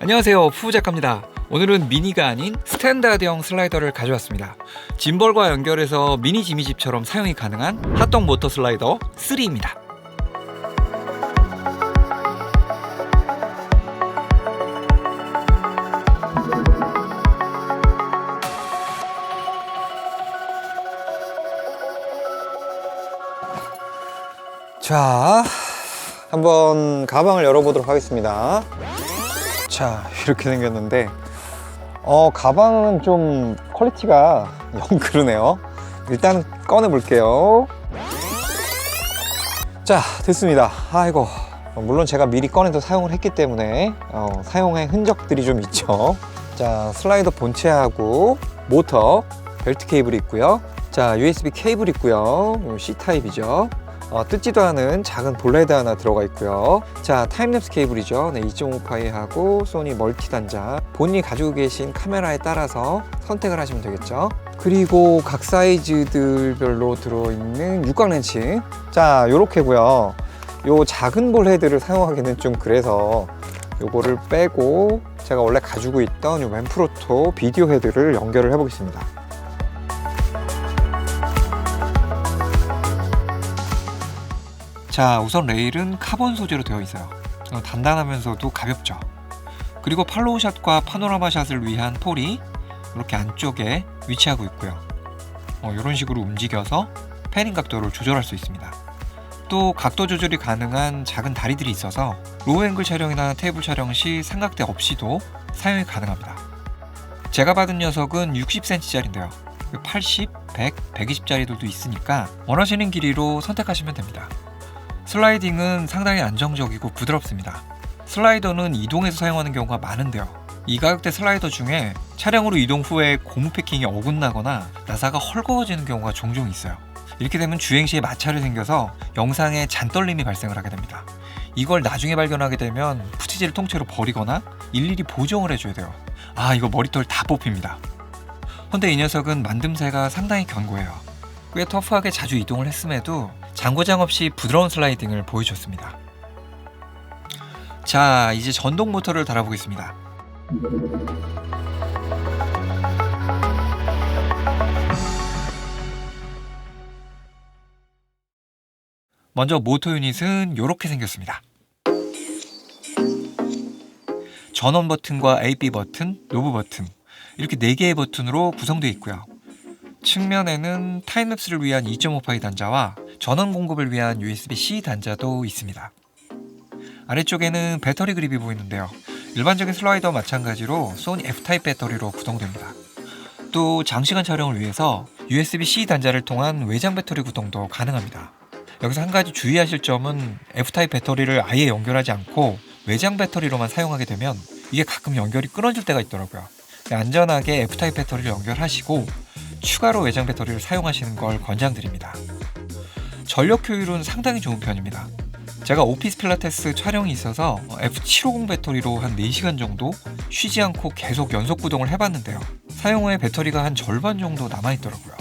안녕하세요. 푸우 작가입니다 오늘은 미니가 아닌 스탠다드형 슬라이더를 가져왔습니다 짐벌과 연결해서 미니 지미집처럼 사용이 가능한 핫동 모터 슬라이더 3입니다 자, 한번 가방을 열어보도록 하겠습니다. 자, 이렇게 생겼는데, 어, 가방은 좀 퀄리티가 영 그러네요. 일단 꺼내 볼게요. 자, 됐습니다. 아이고. 어, 물론 제가 미리 꺼내서 사용을 했기 때문에 어, 사용의 흔적들이 좀 있죠. 자, 슬라이더 본체하고 모터, 벨트 케이블이 있고요. 자, USB 케이블 있고요. C타입이죠. 어, 뜯지도 않은 작은 볼레드 하나 들어가 있고요. 자, 타임랩스 케이블이죠. 네, 2.5파이하고 소니 멀티 단자. 본인이 가지고 계신 카메라에 따라서 선택을 하시면 되겠죠. 그리고 각 사이즈들별로 들어있는 육각 렌치. 자, 요렇게고요. 요 작은 볼 헤드를 사용하기는 좀 그래서 요거를 빼고 제가 원래 가지고 있던 요 맨프로토 비디오 헤드를 연결을 해보겠습니다. 자 우선 레일은 카본 소재로 되어 있어요. 어, 단단하면서도 가볍죠. 그리고 팔로우샷과 파노라마 샷을 위한 폴이 이렇게 안쪽에 위치하고 있고요. 어, 이런 식으로 움직여서 패닝 각도를 조절할 수 있습니다. 또 각도 조절이 가능한 작은 다리들이 있어서 로우 앵글 촬영이나 테이블 촬영 시 삼각대 없이도 사용이 가능합니다. 제가 받은 녀석은 60cm짜리인데요. 80, 100, 120짜리들도 있으니까 원하시는 길이로 선택하시면 됩니다 슬라이딩은 상당히 안정적이고 부드럽습니다. 슬라이더는 이동해서 사용하는 경우가 많은데요. 이 가격대 슬라이더 중에 차량으로 이동 후에 고무 패킹이 어긋나거나 나사가 헐거워지는 경우가 종종 있어요. 이렇게 되면 주행 시에 마찰이 생겨서 영상에 잔떨림이 발생을 하게 됩니다. 이걸 나중에 발견하게 되면 푸치지를 통째로 버리거나 일일이 보정을 해줘야 돼요. 아 이거 머리털 다 뽑힙니다. 헌데 이 녀석은 만듦새가 상당히 견고해요. 꽤 터프하게 자주 이동을 했음에도 장고장 없이 부드러운 슬라이딩을 보여줬습니다. 자, 이제 전동 모터를 달아보겠습니다. 먼저 모터 유닛은 이렇게 생겼습니다. 전원 버튼과 AB 버튼, 노브 버튼 이렇게 4개의 버튼으로 구성되어 있고요. 측면에는 타임랩스를 위한 2.5파이 단자와 전원 공급을 위한 USB-C 단자도 있습니다. 아래쪽에는 배터리 그립이 보이는데요. 일반적인 슬라이더와 마찬가지로 소니 F타입 배터리로 구동됩니다. 또 장시간 촬영을 위해서 USB-C 단자를 통한 외장 배터리 구동도 가능합니다. 여기서 한 가지 주의하실 점은 F타입 배터리를 아예 연결하지 않고 외장 배터리로만 사용하게 되면 이게 가끔 연결이 끊어질 때가 있더라고요. 안전하게 F타입 배터리를 연결하시고 추가로 외장 배터리를 사용하시는 걸 권장드립니다. 전력 효율은 상당히 좋은 편입니다. 제가 오피스 필라테스 촬영이 있어서 F750 배터리로 한 4시간 정도 쉬지 않고 계속 연속 구동을 해봤는데요. 사용 후에 배터리가 한 절반 정도 남아있더라고요.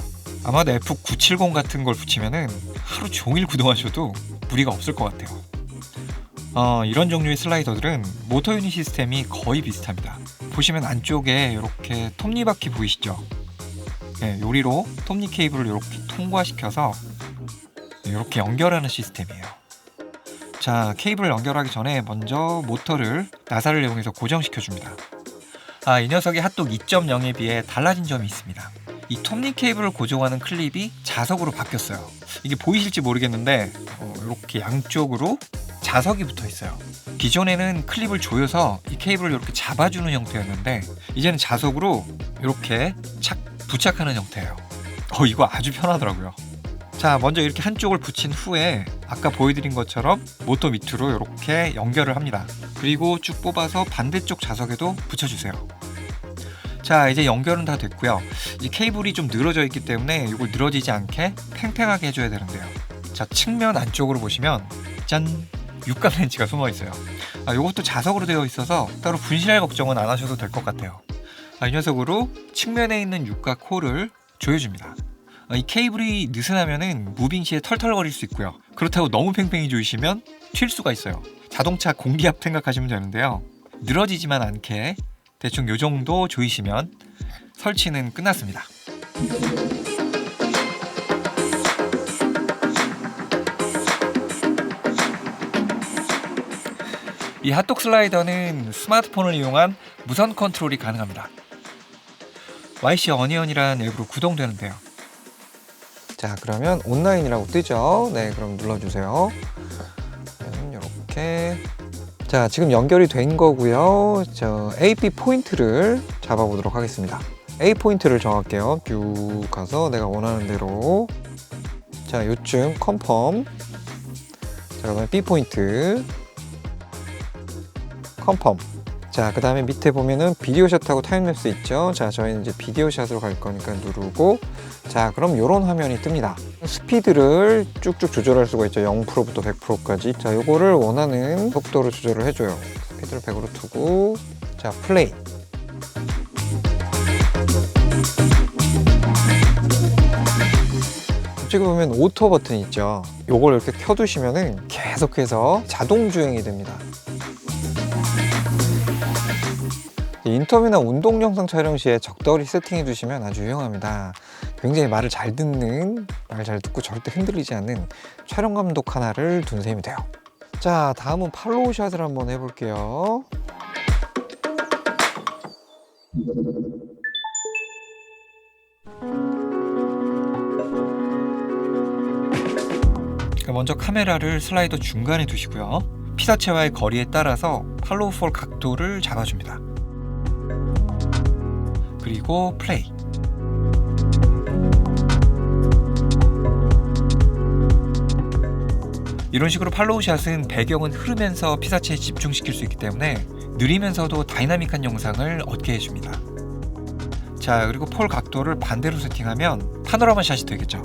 아마도 F970 같은 걸 붙이면은 하루 종일 구동하셔도 무리가 없을 것 같아요. 어, 이런 종류의 슬라이더들은 모터 유닛 시스템이 거의 비슷합니다. 보시면 안쪽에 이렇게 톱니바퀴 보이시죠? 네, 요리로 톱니 케이블을 이렇게 통과시켜서 이렇게 연결하는 시스템이에요. 자, 케이블을 연결하기 전에 먼저 모터를 나사를 이용해서 고정시켜 줍니다. 아, 이 녀석의 핫독 2.0에 비해 달라진 점이 있습니다. 이 톱니 케이블을 고정하는 클립이 자석으로 바뀌었어요. 이게 보이실지 모르겠는데 어, 이렇게 양쪽으로 자석이 붙어 있어요. 기존에는 클립을 조여서 이 케이블을 이렇게 잡아주는 형태였는데 이제는 자석으로 이렇게 착 부착하는 형태예요. 어, 이거 아주 편하더라고요. 자, 먼저 이렇게 한쪽을 붙인 후에 아까 보여드린 것처럼 모터 밑으로 이렇게 연결을 합니다. 그리고 쭉 뽑아서 반대쪽 자석에도 붙여주세요. 자, 이제 연결은 다 됐고요. 이 케이블이 좀 늘어져 있기 때문에 이걸 늘어지지 않게 팽팽하게 해줘야 되는데요. 자 측면 안쪽으로 보시면 짠 육각 렌치가 숨어 있어요. 아, 이것도 자석으로 되어 있어서 따로 분실할 걱정은 안 하셔도 될 것 같아요. 아, 이 녀석으로 측면에 있는 육각 홀을 조여줍니다. 아, 이 케이블이 느슨하면은 무빙 시에 털털거릴 수 있고요. 그렇다고 너무 팽팽히 조이시면 튈 수가 있어요. 자동차 공기압 생각하시면 되는데요. 늘어지지만 않게 대충 요 정도 조이시면 설치는 끝났습니다. 이 핫독 슬라이더는 스마트폰을 이용한 무선 컨트롤이 가능합니다. YC 어니언이라는 앱으로 구동되는데요. 자, 그러면 온라인이라고 뜨죠? 네, 그럼 눌러주세요. 이렇게. 자, 지금 연결이 된 거고요. 저 AP 포인트를 잡아보도록 하겠습니다. A 포인트를 정할게요. 쭉 가서 내가 원하는 대로. 자, 요쯤 컨펌. 자, 그다음에 B 포인트. 컨펌. 자, 그 다음에 밑에 보면은 비디오 샷하고 타임랩스 있죠? 자, 저희는 이제 비디오 샷으로 갈 거니까 누르고, 자, 그럼 이런 화면이 뜹니다. 스피드를 쭉쭉 조절할 수가 있죠. 0%부터 100%까지. 자, 요거를 원하는 속도로 조절을 해줘요. 스피드를 100으로 두고, 자, 플레이. 이쪽에 보면 오토 버튼 있죠. 요걸 이렇게 켜두시면은 계속해서 자동 주행이 됩니다. 인터뷰나 운동 영상 촬영 시에 적절히 세팅해 두시면 아주 유용합니다. 굉장히 말을 잘 듣는, 말 잘 듣고 절대 흔들리지 않는 촬영 감독 하나를 둔 셈이 돼요. 자, 다음은 팔로우 샷을 한번 해볼게요. 그러니까 먼저 카메라를 슬라이더 중간에 두시고요. 피사체와의 거리에 따라서 팔로우 폴 각도를 잡아줍니다. 그리고 플레이. 이런 식으로 팔로우 샷은 배경은 흐르면서 피사체에 집중시킬 수 있기 때문에 느리면서도 다이나믹한 영상을 얻게 해줍니다. 자, 그리고 폴 각도를 반대로 세팅하면 파노라마 샷이 되겠죠.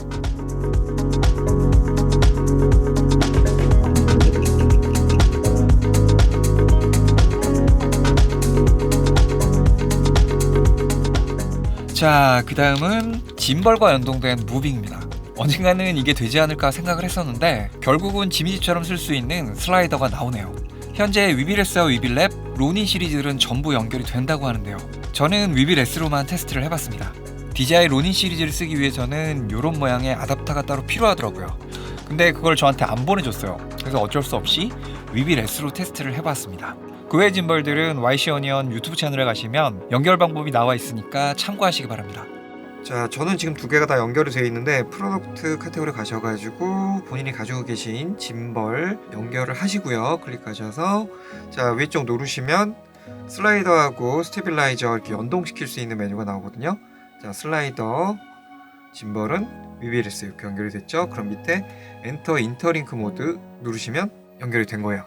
자, 그 다음은 짐벌과 연동된 무빙입니다. 언젠가는 이게 되지 않을까 생각을 했었는데 결국은 지미지처럼 쓸 수 있는 슬라이더가 나오네요. 현재 위비레스와 위빌랩, 로닌 시리즈들은 전부 연결이 된다고 하는데요. 저는 위비레스로만 테스트를 해봤습니다. DJI 로닌 시리즈를 쓰기 위해서는 이런 모양의 아답터가 따로 필요하더라고요. 근데 그걸 저한테 안 보내줬어요. 그래서 어쩔 수 없이 위비레스로 테스트를 해봤습니다. 그 외 짐벌들은 YC 어니언 유튜브 채널에 가시면 연결 방법이 나와 있으니까 참고하시기 바랍니다. 자, 저는 지금 두 개가 다 연결이 되어 있는데 프로덕트 카테고리 가셔가지고 본인이 가지고 계신 짐벌 연결을 하시고요. 클릭하셔서 자 위쪽 누르시면 슬라이더하고 스테빌라이저 이렇게 연동시킬 수 있는 메뉴가 나오거든요. 자 슬라이더 짐벌은 위비레스 이렇게 연결이 됐죠. 그럼 밑에 엔터 인터링크 모드 누르시면 연결이 된 거예요.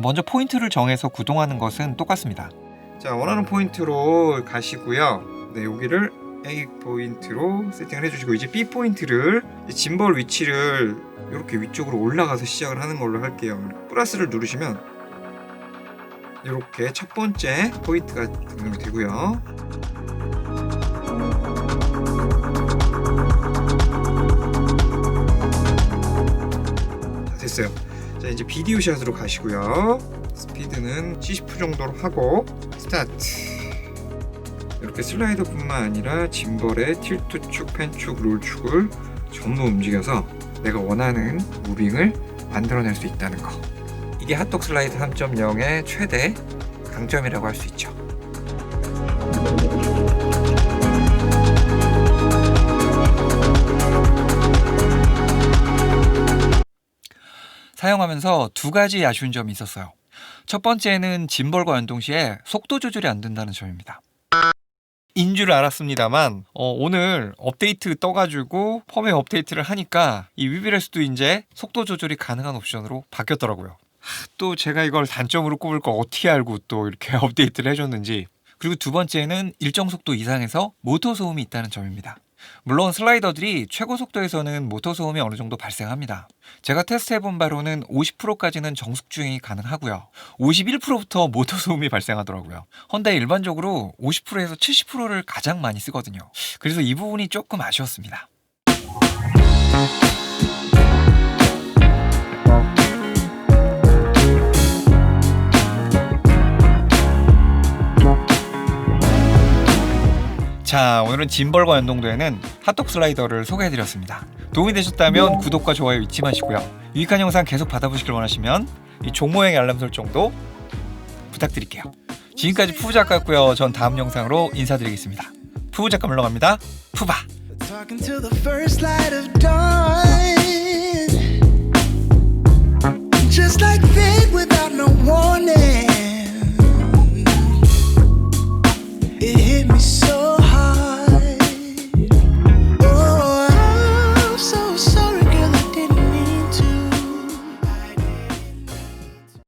먼저 포인트를 정해서 구동하는 것은 똑같습니다. 자 원하는 포인트로 가시고요. 네 여기를 A 포인트로 세팅을 해주시고 이제 B 포인트를 이 짐벌 위치를 이렇게 위쪽으로 올라가서 시작을 하는 걸로 할게요. 플러스를 누르시면 이렇게 첫 번째 포인트가 등록이 되고요. 자 됐어요. 자 이제 비디오 샷으로 가시고요. 스피드는 70% 정도로 하고 스타트. 이렇게 슬라이더뿐만 아니라 짐벌의 틸트축, 펜축, 롤축을 전부 움직여서 내가 원하는 무빙을 만들어낼 수 있다는 거. 이게 핫독 슬라이드 3.0의 최대 강점이라고 할 수 있죠. 사용하면서 두 가지 아쉬운 점이 있었어요. 첫 번째는 짐벌과 연동 시에 속도 조절이 안 된다는 점입니다. 인 줄 알았습니다만 어, 오늘 업데이트 떠가지고 펌웨어 업데이트를 하니까 이 위비레스도 이제 속도 조절이 가능한 옵션으로 바뀌었더라고요. 하, 또 제가 이걸 단점으로 꼽을 거 어떻게 알고 또 이렇게 업데이트를 해줬는지 그리고 두 번째는 일정 속도 이상에서 모터 소음이 있다는 점입니다. 물론 슬라이더들이 최고 속도에서는 모터 소음이 어느 정도 발생합니다. 제가 테스트해본 바로는 50%까지는 정숙 주행이 가능하고요. 51%부터 모터 소음이 발생하더라고요. 헌다에 일반적으로 50%에서 70%를 가장 많이 쓰거든요. 그래서 이 부분이 조금 아쉬웠습니다. 자, 오늘은 짐벌과 연동도에는 핫독 슬라이더를 소개해드렸습니다. 도움이 되셨다면 구독과 좋아요 잊지 마시고요. 유익한 영상 계속 받아보시길 원하시면 이 종모행 알람 설정도 부탁드릴게요. 지금까지 푸부 작가였고요. 전 다음 영상으로 인사드리겠습니다. 푸부 작가 물러갑니다. 푸바!